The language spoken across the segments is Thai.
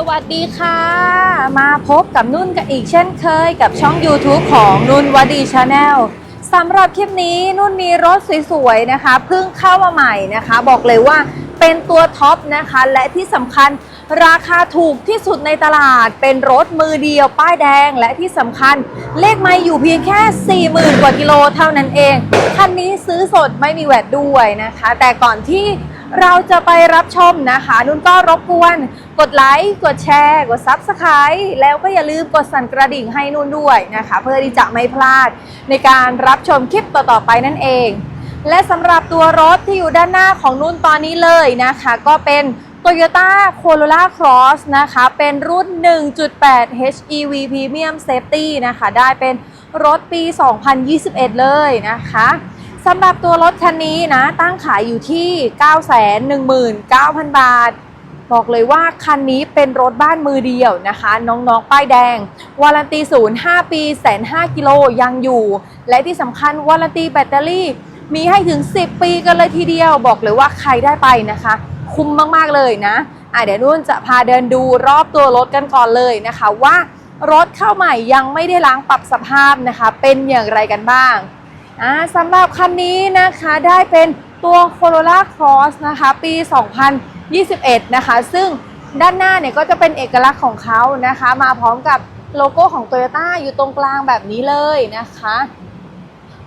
สวัสดีค่ะ มาพบกับนุ่นกันอีกเช่นเคยกับช่อง YouTube ของนุ่นวดีชาแนลสำหรับคลิปนี้นุ่นมีรถสวยๆนะคะเพิ่งเข้ามาใหม่นะคะ บอกเลยว่าเป็นตัวท็อปนะคะ และที่สำคัญราคาถูกที่สุดในตลาด เป็นรถมือเดียวป้ายแดงและที่สำคัญ เลขไม่อยู่เพียงแค่ 40,000 กว่ากิโลเท่านั้นเอง คันนี้ซื้อสดไม่มีแวดด้วยนะคะ แต่ก่อนที่ เราจะไปรับชมนะคะ นุ่นก็รบกวนกดไลค์กดแชร์กด Subscribe แล้วก็อย่าลืมกดสั่นกระดิ่งให้นุ่นด้วยนะคะ เพื่อที่จะไม่พลาดในการรับชมคลิปต่อๆไปนั่นเอง และสำหรับตัวรถที่อยู่ด้านหน้าของนุ่นตอนนี้เลยนะคะ ก็เป็น Toyota Corolla Cross นะคะ เป็นรุ่น 1.8 HEV Premium Safety นะคะ ได้เป็นรถปี 2021 เลยนะคะ สำหรับตัวรถคันนี้นะ ตั้งขายอยู่ที่ 919,000 บาท บอกเลยว่าคันนี้เป็นรถบ้านมือเดียวนะคะ น้องๆ ป้ายแดง วารันตีศูนย์5ปีแสน5กิโลยังอยู่ และที่สำคัญวารันตีแบตเตอรี่มีให้ถึง 10 ปีกันเลยทีเดียว บอกเลยว่าใครได้ไปนะคะ คุ้มมากๆเลยนะอะเดี๋ยวนุ่นจะพาเดินดูรอบตัวรถกันก่อนเลยนะคะว่ารถเข้าใหม่ยังไม่ได้ล้างปรับสภาพนะคะ เป็นอย่างไรกันบ้าง อ่าสำหรับคันนี้นะคะได้เป็นตัว Corolla Cross นะคะปี 2021 นะคะ ซึ่งด้านหน้าเนี่ยก็จะเป็นเอกลักษณ์ของเขานะคะ มาพร้อมกับโลโก้ของ Toyota อยู่ตรงกลางแบบนี้เลยนะคะ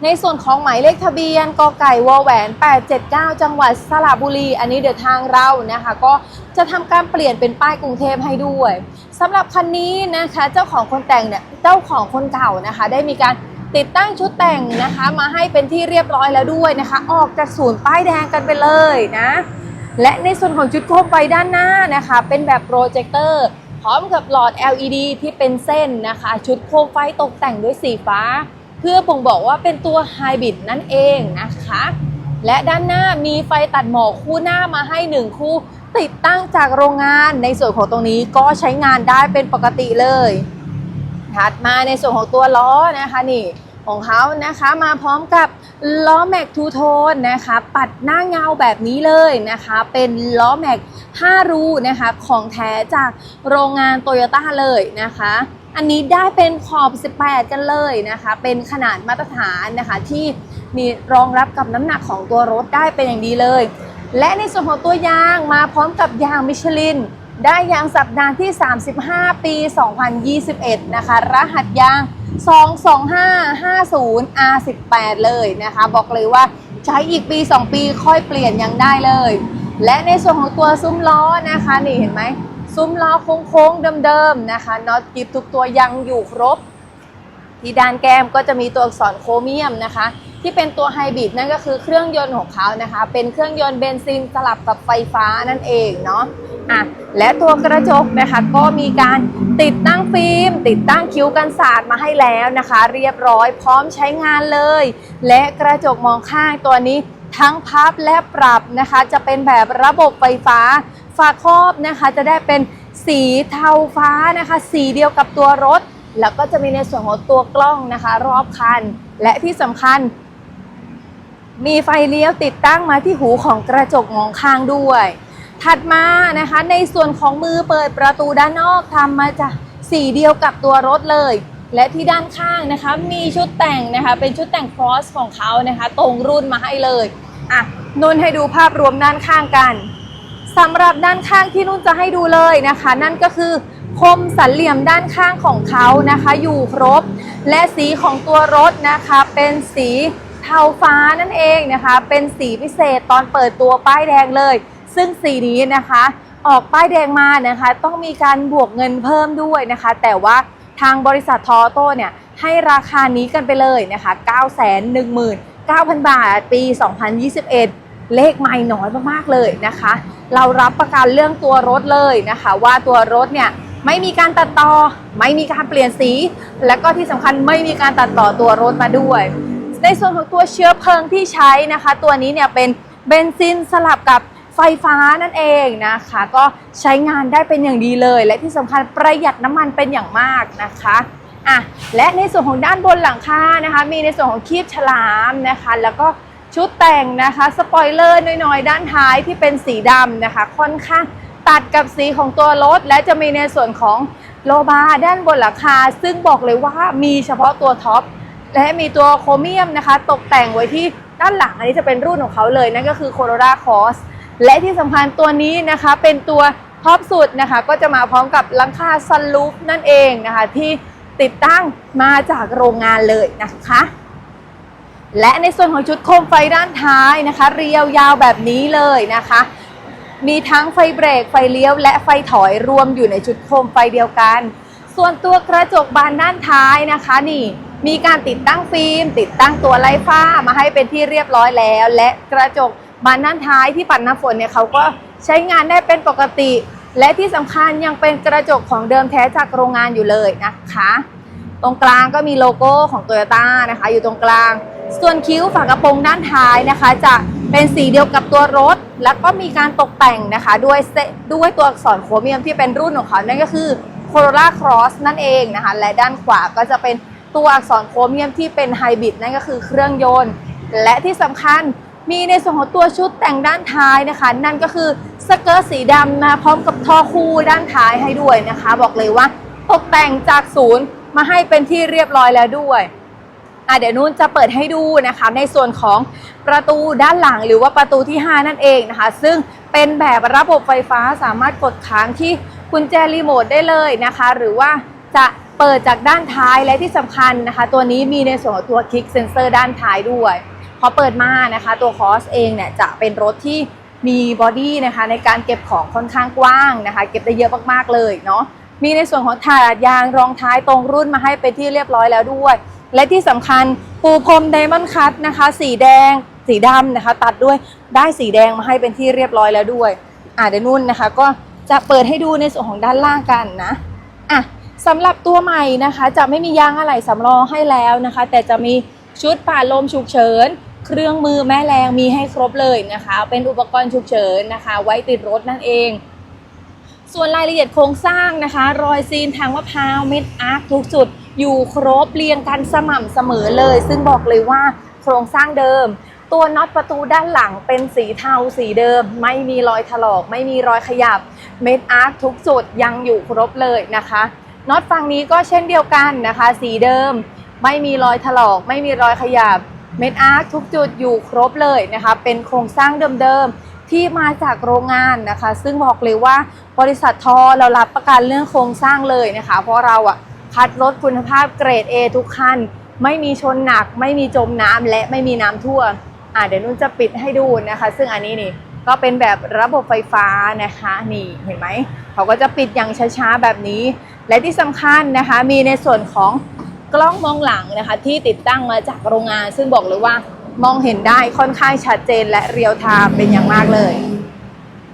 ในส่วนของหมายเลขทะเบียนกไก่วอแหวน 879 จังหวัดสระบุรี อันนี้เดี๋ยวทางเรานะคะ ก็จะทำการเปลี่ยนเป็นป้ายกรุงเทพให้ด้วยสำหรับคันนี้นะคะเจ้าของคนแต่งเนี่ยเจ้าของคนเก่านะคะ ได้มีการ ติดตั้งชุดแต่งนะคะมาให้เป็นที่เรียบร้อยแล้วด้วยนะคะ ออกจากศูนย์ป้ายแดงกันไปเลยนะ และในส่วนของชุดโคมไฟด้านหน้านะคะ เป็นแบบโปรเจคเตอร์พร้อมกับหลอด LED ที่เป็นเส้นนะคะ ชุดโคมไฟตกแต่งด้วยสีฟ้า เพื่อบ่งบอกว่าเป็นตัวไฮบริดนั่นเองนะคะ และด้านหน้ามีไฟตัดหมอกคู่หน้ามาให้ 1 คู่ ติดตั้งจากโรงงานในส่วนของตรงนี้ก็ใช้งานได้เป็นปกติเลย ถัดมาในส่วนของตัวล้อนะคะนี่ของเขานะคะมาพร้อมกับล้อแม็กทูโทนนะคะปัดหน้าเงาแบบนี้เลยนะคะเป็นล้อแม็ก5รูนะคะของแท้จากโรงงานโตโยต้าเลยนะคะอันนี้ได้เป็นขอบ 18 กันเลยนะคะเป็นขนาดมาตรฐานนะคะที่มีรองรับกับน้ำหนักของตัวรถได้เป็นอย่างดีเลย และในส่วนของตัวยางมาพร้อมกับยางมิชลิน ได้ยางสัปดาห์ที่ 35 ปี 2021 นะคะ รหัสยาง 22550 R18 เลยนะคะ บอกเลยว่าใช้อีกปี 2 ปีค่อยเปลี่ยนยังได้เลย และในส่วนของตัวซุ้มล้อนะคะ นี่เห็นไหม ซุ้มล้อโค้งๆเดิมๆนะคะน็อตกิฟทุกตัวยังอยู่ครบ ที่ด้านแก้มก็จะมีตัวอักษรโครเมียมนะคะที่เป็นตัวไฮบริดนั่นก็คือเครื่องยนต์ของเขานะคะ เป็นเครื่องยนต์เบนซินสลับกับไฟฟ้านั่นเองเนาะ อะและตัวกระจกนะคะก็มีการติดตั้งฟิล์ม ติดตั้งคิ้วกันสาดมาให้แล้วนะคะ เรียบร้อยพร้อมใช้งานเลย และกระจกมองข้างตัวนี้ทั้งพับและปรับนะคะ จะเป็นแบบระบบไฟฟ้าฝาครอบนะคะจะได้เป็นสีเทาฟ้านะคะ สีเดียวกับตัวรถ แล้วก็จะมีในส่วนของตัวกล้องนะคะ รอบคัน และที่สำคัญ มีไฟเลี้ยวติดตั้งมาที่หูของกระจกมองข้างด้วย ถัดมานะคะในส่วนของมือเปิดประตูด้านนอกทำมาจากสีเดียวกับตัวรถเลย และที่ด้านข้างนะคะมีชุดแต่งนะคะเป็นชุดแต่ง cross ของเขานะคะ ตรงรุ่นมาให้เลยอะนุ่นให้ดูภาพรวมด้านข้างกันสำหรับด้านข้างที่นุ่นจะให้ดูเลยนะคะ นั่นก็คือคมสันเหลี่ยมด้านข้างของเขานะคะ อยู่ครบ และสีของตัวรถนะคะ เป็นสีเทาฟ้านั่นเองนะคะ เป็นสีพิเศษตอนเปิดตัวป้ายแดงเลย ซึ่งสีนี้นะคะ ออกป้ายแดงมานะคะ ต้องมีการบวกเงินเพิ่มด้วยนะคะ แต่ว่าทางบริษัททอโต้เนี่ยให้ราคานี้กันไปเลยนะคะ919,000 บาท ปี 2021 เลขไม่น้อยมากๆเลยนะคะ เรารับประกันเรื่องตัวรถเลยนะคะ ว่าตัวรถเนี่ยไม่มีการตัดต่อ ไม่มีการเปลี่ยนสี และก็ที่สำคัญไม่มีการตัดต่อตัวรถมาด้วย ในส่วนของตัวเชื้อเพลิงที่ใช้นะคะ ตัวนี้เนี่ยเป็นเบนซินสลับกับ ไฟฟ้านั่นเองนะคะ ก็ใช้งานได้เป็นอย่างดีเลย และที่สำคัญประหยัดน้ำมันเป็นอย่างมากนะคะอะและในส่วนของด้านบนหลังคานะคะ มีในส่วนของคีบฉลามนะคะ แล้วก็ชุดแต่งนะคะสปอยเลอร์น้อยๆ ด้านท้ายที่เป็นสีดำนะคะ ค่อนข้างตัดกับสีของตัวรถ และจะมีในส่วนของโลบาร์ด้านบนหลังคา ซึ่งบอกเลยว่ามีเฉพาะตัวท็อปและมีตัวโครเมียมนะคะ ตกแต่งไว้ที่ด้านหลังอันนี้จะเป็นรุ่นของเขาเลย นั่นก็คือ Corolla Cross และที่สำคัญตัวนี้นะคะเป็นตัวท็อปสุดนะคะก็จะมาพร้อมกับหลังคาซันลูปนั่นเองนะคะที่ติดตั้งมาจากโรงงานเลยนะคะ และในส่วนของชุดโคมไฟด้านท้ายนะคะ เรียวยาวแบบนี้เลยนะคะ มีทั้งไฟเบรก ไฟเลี้ยว และไฟถอยรวมอยู่ในชุดโคมไฟเดียวกัน ส่วนตัวกระจกบานด้านท้ายนะคะนี่มีการติดตั้งฟิล์ม ติดตั้งตัวไล่ฟ้ามาให้เป็นที่เรียบร้อยแล้ว และกระจก บานด้านท้ายที่ปัดน้ำฝนเนี่ยเขาก็ใช้งานได้เป็นปกติ และที่สำคัญยังเป็นกระจกของเดิมแท้จากโรงงานอยู่เลยนะคะ ตรงกลางก็มีโลโก้ของ t o y ยต้นะคะ อยู่ตรงกลาง ส่วนคิ้วฝากระโปรงด้านท้ายนะคะ จะเป็นสีเดียวกับตัวรถ แล้วก็มีการตกแต่งนะคะ ด้วยเซด้วยตัวอักษรโครเมียมที่เป็นรุ่นของเขานั่นก็คือ Corolla Cross นั่นเองนะคะ และด้านขวาก็จะเป็นตัวอักษรโครเมียมที่เป็นไฮบริดนั่นก็คือเครื่องยนต์ และที่สำคัญ มีในส่วนของตัวชุดแต่งด้านท้ายนะคะ นั่นก็คือสเกิร์ตสีดำนะพร้อมกับท่อคู่ด้านท้ายให้ด้วยนะคะ บอกเลยว่าตกแต่งจากศูนย์มาให้เป็นที่เรียบร้อยแล้วด้วย่ะเดี๋ยวนุ่นจะเปิดให้ดูนะคะในส่วนของประตูด้านหลังหรือว่าประตูที่ 5 นั่นเองนะคะ ซึ่งเป็นแบบระบบไฟฟ้าสามารถกดค้างที่กุญแจรีโมทได้เลยนะคะ หรือว่าจะเปิดจากด้านท้ายและที่สำคัญนะคะ ตัวนี้มีในส่วนของตัวคลิกเซนเซอร์ด้านท้ายด้วย พอเปิดมานะคะ ตัวคอสเองเนี่ยจะเป็นรถที่มีบอดี้นะคะในการเก็บของค่อนข้างกว้างนะคะ เก็บได้เยอะมากๆเลยเนาะมีในส่วนของถาดยางรองท้ายตรงรุ่นมาให้เป็นที่เรียบร้อยแล้วด้วย และที่สำคัญปูพรมไดมอนด์คัตนะคะ สีแดง สีดำนะคะ ตัดด้วยได้สีแดงมาให้เป็นที่เรียบร้อยแล้วด้วยอ่าเดี๋ยวนุ่นนะคะ ก็จะเปิดให้ดูในส่วนของด้านล่างกันนะอะสำหรับตัวใหม่นะคะ จะไม่มียางอะไหล่สำรองให้แล้วนะคะ แต่จะมีชุดป่าดลมฉุกเฉิน เครื่องมือแม่แรงมีให้ครบเลยนะคะ เป็นอุปกรณ์ฉุกเฉินนะคะ ไว้ติดรถนั่นเอง ส่วนรายละเอียดโครงสร้างนะคะ รอยซีนทางมะพร้าวเม็ดอาร์คทุกจุด อยู่ครบเรียงกันสม่ำเสมอเลย ซึ่งบอกเลยว่าโครงสร้างเดิม ตัวน็อตประตูด้านหลังเป็นสีเทาสีเดิม ไม่มีรอยถลอก ไม่มีรอยขยับเม็ดอาร์คทุกจุดยังอยู่ครบเลยนะคะน็อตฝั่งนี้ก็เช่นเดียวกันนะคะ สีเดิม ไม่มีรอยถลอก ไม่มีรอยขยับ เม็ดอาร์คทุกจุดอยู่ครบเลยนะคะ เป็นโครงสร้างเดิมๆ ที่มาจากโรงงานนะคะ ซึ่งบอกเลยว่าบริษัททอเรารับประกันเรื่องโครงสร้างเลยนะคะ เพราะเราอะคัดรถคุณภาพเกรด A ทุกคัน ไม่มีชนหนัก ไม่มีจมน้ำและไม่มีน้ำท่วมอ่าเดี๋ยวนุ่นจะปิดให้ดูนะคะ ซึ่งอันนี้นี่ก็เป็นแบบระบบไฟฟ้านะคะนี่เห็นไหมเขาก็จะปิดอย่างช้าๆแบบนี้ และที่สำคัญนะคะมีในส่วนของ กล้องมองหลังนะคะ ที่ติดตั้งมาจากโรงงาน ซึ่งบอกเลยว่ามองเห็นได้ค่อนข้างชัดเจนและเรียลไทม์เป็นอย่างมากเลย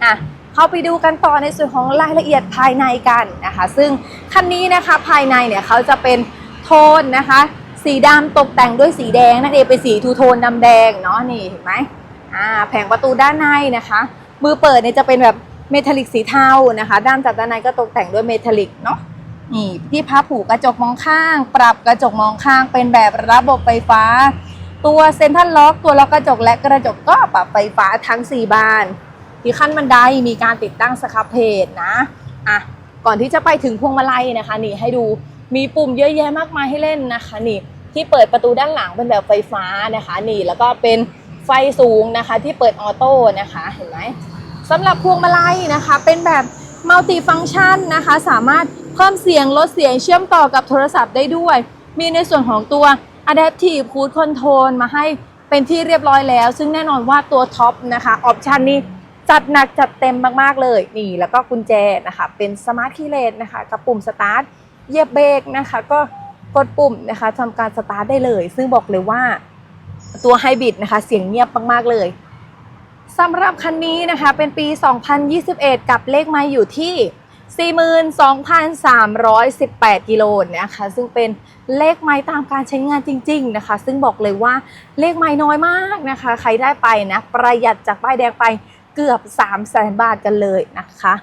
อะเข้าไปดูกันต่อในส่วนของรายละเอียดภายในกันนะคะ ซึ่งคันนี้นะคะภายในเนี่ยเขาจะเป็นโทนนะคะ สีดำตกแต่งด้วยสีแดงนั่นเองเป็นสีทูโทนดำแดงเนาะนี่เห็นไหมอ่าแผงประตูด้านในนะคะ มือเปิดเนี่ยจะเป็นแบบเมทัลลิกสีเทานะคะ ด้านจากด้านในก็ตกแต่งด้วยเมทัลลิกเนาะ นี่ที่พับผูกกระจกมองข้าง ปรับกระจกมองข้างเป็นแบบระบบไฟฟ้า ตัวเซ็นทรัลล็อกตัวล็อกกระจกและกระจกก็ปรับไฟฟ้าทั้ง 4 บาน ที่ขั้นบันไดมีการติดตั้งสครับเพจนะอะก่อนที่จะไปถึงพวงมาลัยนะคะนี่ให้ดูมีปุ่มเยอะแยะมากมายให้เล่นนะคะนี่ที่เปิดประตูด้านหลังเป็นแบบไฟฟ้านะคะ นี่แล้วก็เป็นไฟสูงนะคะที่เปิดออโต้นะคะเห็นไหมสำหรับพวงมาลัยนะคะ เป็นแบบมัลติฟัง c t ชันนะคะ สามารถ เพิ่มเสียงลดเสียงเชื่อมต่อกับโทรศัพท์ได้ด้วย มีในส่วนของตัว Adaptive Cruise Control มาให้เป็นที่เรียบร้อยแล้ว ซึ่งแน่นอนว่าตัวท็อปนะคะออปชันนี้จัดหนักจัดเต็มมาก ๆ เลยนี่ แล้วก็กุญแจนะคะเป็นสมาร์ทคีย์เลสนะคะกับปุ่มสตาร์ทเหยียบเบรกนะคะก็กดปุ่มนะคะทำการสตาร์ทได้เลย ซึ่งบอกเลยว่าตัวไฮบริดนะคะเสียงเงียบมาก ๆ เลยสำหรับคันนี้นะคะเป็นปี 2021 กับเลขไม้อยู่ที่ 42,318 กิโลนะคะ ซึ่งเป็นเลขไม้ตามการใช้งานจริง ๆนะคะ ซึ่งบอกเลยว่าเลขไม้น้อยมากนะคะ ใครได้ไปนะ ประหยัดจากป้ายแดงไปเกือบ 3 0 0แสนบาทกันเลยนะคะ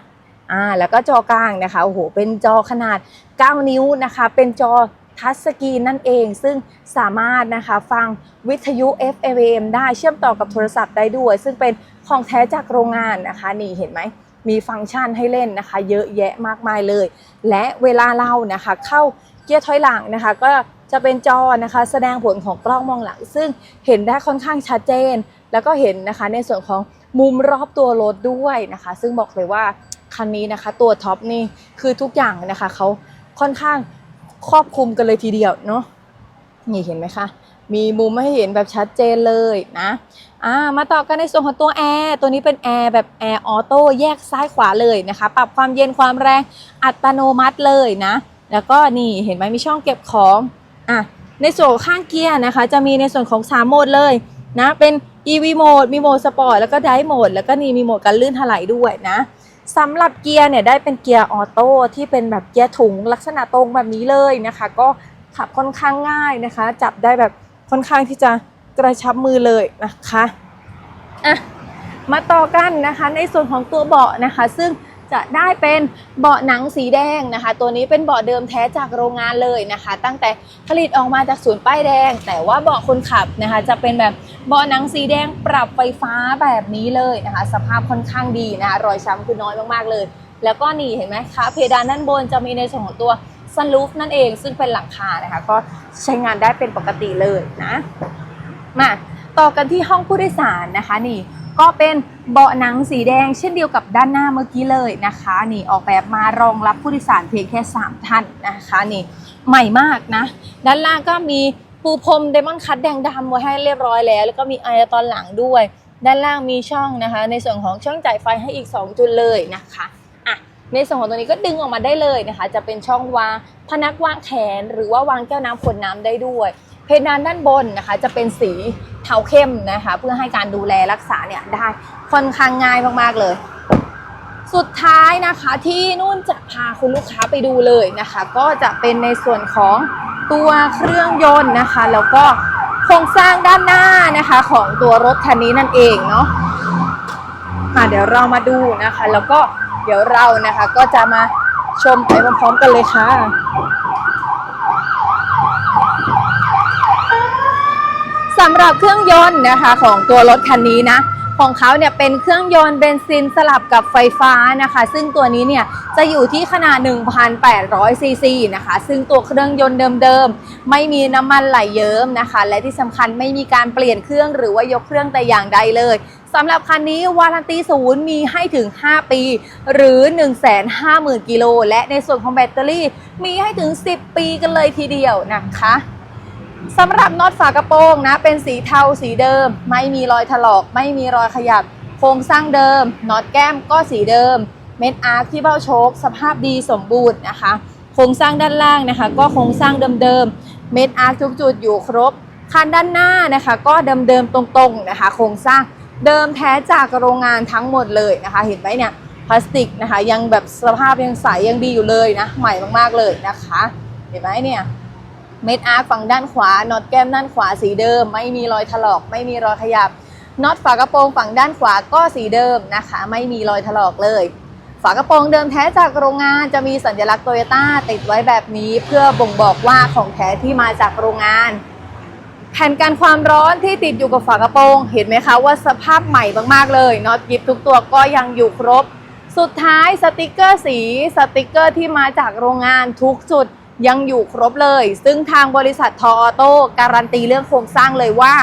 อ่าแล้วก็จอกลางนะคะโอ้โหเป็นจอขนาด 9 นิ้วนะคะ เป็นจอทัชสกรีนนั่นเองซึ่งสามารถนะคะฟังวิทยุ FM ได้เชื่อมต่อกับโทรศัพท์ได้ด้วย ซึ่งเป็นของแท้จากโรงงานนะคะ นี่เห็นไหม มีฟังก์ชันให้เล่นนะคะ เยอะแยะมากมายเลย และเวลาเรานะคะ เข้าเกียร์ถอยหลังนะคะ ก็จะเป็นจอนะคะ แสดงผลของกล้องมองหลัง ซึ่งเห็นได้ค่อนข้างชัดเจน แล้วก็เห็นนะคะในส่วนของมุมรอบตัวรถด้วยนะคะ ซึ่งบอกเลยว่าคันนี้นะคะ ตัวท็อปนี่คือทุกอย่างนะคะเขาค่อนข้างครอบคลุมกันเลยทีเดียวเนาะนี่เห็นไหมคะ มีมุมให้เห็นแบบชัดเจนเลยนะอ่ามาต่อกันในส่วนของตัวแอร์ตัวนี้เป็นแอร์แบบแอร์ออโต้แยกซ้ายขวาเลยนะคะ ปรับความเย็นความแรงอัตโนมัติเลยนะ แล้วก็นี่เห็นไหมมีช่องเก็บของอะในส่วนข้างเกียร์นะคะ จะมีในส่วนของ 3 โหมดเลยนะเป็น EV โหมดมีโหมดสปอร์ตแล้วก็ไดโหมดแล้วก็นี่มีโหมดการลื่นถลายด้วยนะสำหรับเกียร์เนี่ยได้เป็นเกียร์ออโต้ที่เป็นแบบเกียร์ถุงลักษณะตรงแบบนี้เลยนะคะ ก็ขับค่อนข้างง่ายนะคะ จับได้แบบ ค่อนข้างที่จะกระชับมือเลยนะคะอะมาต่อกันนะคะในส่วนของตัวเบาะนะคะ ซึ่งจะได้เป็นเบาะหนังสีแดงนะคะ ตัวนี้เป็นเบาะเดิมแท้จากโรงงานเลยนะคะ ตั้งแต่ผลิตออกมาจากศูนย์ป้ายแดง แต่ว่าเบาะคนขับนะคะ จะเป็นแบบเบาะหนังสีแดงปรับไฟฟ้าแบบนี้เลยนะคะ สภาพค่อนข้างดีนะคะรอยช้ำคือน้อยมากๆเลย แล้วก็นี่เห็นไหมคะเพดานด้านบนจะมีในส่วนของตัว ซันลูฟนั่นเองซึ่งเป็นหลังคานะคะ ก็ใช้งานได้เป็นปกติเลยนะมาต่อกันที่ห้องผู้โดยสารนะคะนี่ก็เป็นเบาะหนังสีแดง เช่นเดียวกับด้านหน้าเมื่อกี้เลยนะคะนี่ออกแบบมารองรับผู้โดยสารเพียงแค่ 3 ท่านนะคะนี่ใหม่มากนะ ด้านล่างก็มีปูพรมเดมอนคัตแดงดำไว้ให้เรียบร้อยแล้ว แล้วก็มีไอร์ตอนหลังด้วย ด้านล่างมีช่องนะคะ ในส่วนของช่องจ่ายไฟให้อีก 2 จุดเลยนะคะ ในส่วนของตัวนี้ก็ดึงออกมาได้เลยนะคะ จะเป็นช่องวางพนักวางแขน หรือว่าวางแก้วน้ำขวดน้ำได้ด้วย เพดานด้านบนนะคะ จะเป็นสีเทาเข้มนะคะ เพื่อให้การดูแลรักษาเนี่ยได้ค่อนข้างง่ายมากๆเลย สุดท้ายนะคะที่นุ่นจะพาคุณลูกค้าไปดูเลยนะคะ ก็จะเป็นในส่วนของตัวเครื่องยนต์นะคะ แล้วก็โครงสร้างด้านหน้านะคะของตัวรถคันนี้นั่นเองเนาะมาเดี๋ยวเรามาดูนะคะ แล้วก็ เดี๋ยวเรานะคะก็จะมาชมไปพร้อมๆกันเลยค่ะสำหรับเครื่องยนต์นะคะของตัวรถคันนี้นะของเขาเนี่ยเป็นเครื่องยนต์เบนซินสลับกับไฟฟ้านะคะ ซึ่งตัวนี้เนี่ยจะอยู่ที่ขนาด 1,800 ซีซีนะคะ ซึ่งตัวเครื่องยนต์เดิมๆ ไม่มีน้ำมันไหลเยิ้มนะคะ และที่สำคัญไม่มีการเปลี่ยนเครื่องหรือว่ายกเครื่องแต่อย่างใดเลย สำหรับคันนี้วารันตีศูนย์มีให้ถึง 5 ปี หรือ 150,000 กิโล และในส่วนของแบตเตอรี่มีให้ถึง 10 ปีกันเลยทีเดียวนะคะสำหรับน็อตฝากระโปรงนะ เป็นสีเทาสีเดิม ไม่มีรอยถลอก ไม่มีรอยขยับ โครงสร้างเดิมน็อตแก้มก็สีเดิม เม็ดอาร์คที่เบ้าโชคสภาพดีสมบูรณ์นะคะ โครงสร้างด้านล่างนะคะ ก็โครงสร้างเดิมๆเม็ดอาร์คทุกจุดอยู่ครบคันด้านหน้านะคะ ก็เดิมๆตรงๆนะคะ โครงสร้าง เดิมแท้จากโรงงานทั้งหมดเลยนะคะ เห็นไหมเนี่ยพลาสติกนะคะ ยังแบบสภาพยังใสยังดีอยู่เลยนะ ใหม่มากๆเลยนะคะ เห็นไหมเนี่ยเม็ดอาร์ฝั่งด้านขวาน็อตแก้มด้านขวาสีเดิม ไม่มีรอยถลอก ไม่มีรอยขยับน็อตฝากระโปรงฝั่งด้านขวาก็สีเดิมนะคะ ไม่มีรอยถลอกเลยฝากระโปรงเดิมแท้จากโรงงานจะมีสัญลักษณ์โตโยต้าติดไว้แบบนี้เพื่อบ่งบอกว่าของแท้ที่มาจากโรงงาน แผ่นกันความร้อนที่ติดอยู่กับฝากระโปรง เห็นไหมคะว่าสภาพใหม่มากๆเลยน็อตกิฟทุกตัวก็ยังอยู่ครบ สุดท้ายสติกเกอร์สีสติกเกอร์ที่มาจากโรงงานทุกจุดยังอยู่ครบเลย ซึ่งทางบริษัททออโต้การันตีเรื่องโครงสร้างเลยว่า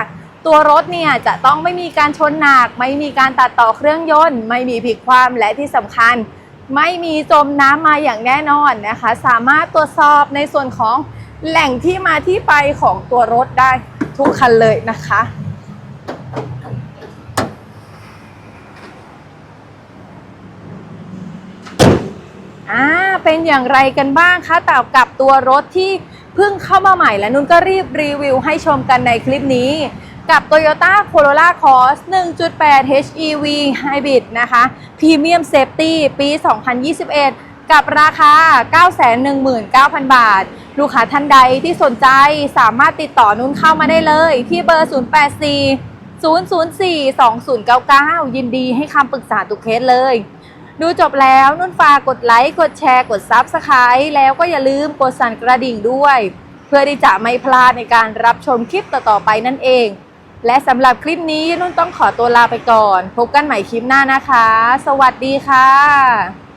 ตัวรถเนี่ยจะต้องไม่มีการชนหนัก ไม่มีการตัดต่อเครื่องยนต์ ไม่มีพลิกคว่ำและที่สำคัญ ไม่มีจมน้ำมาอย่างแน่นอนนะคะ สามารถตรวจสอบในส่วนของแหล่งที่มาที่ไปของตัวรถได้ ทุกคันเลยนะคะ อ่า เป็นอย่างไรกันบ้างคะต่กับตัวรถที่เพิ่งเข้ามาใหม่และนุ่นก็รีบรีวิวให้ชมกันในคลิปนี้ กับ Toyota Corolla Cross 1.8 HEV Hybrid นะคะ Premium Safety ปี 2021 กับราคา 919,000 บาท ลูกค้าท่านใดที่สนใจสามารถติดต่อนุ่นเข้ามาได้เลย ที่เบอร์ 084 004 2099 ยินดีให้คำปรึกษาทุกเคสเลย ดูจบแล้วนุ่นฝากกดไลค์ กดแชร์ กดซับสไคร b ์แล้วก็อย่าลืมกดสั่นกระดิ่งด้วย เพื่อที่จะไม่พลาดในการรับชมคลิปต่อ ๆ ไปนั่นเอง และสำหรับคลิปนี้นุ่นต้องขอตัวลาไปก่อน พบกันใหม่คลิปหน้านะคะ สวัสดีค่ะ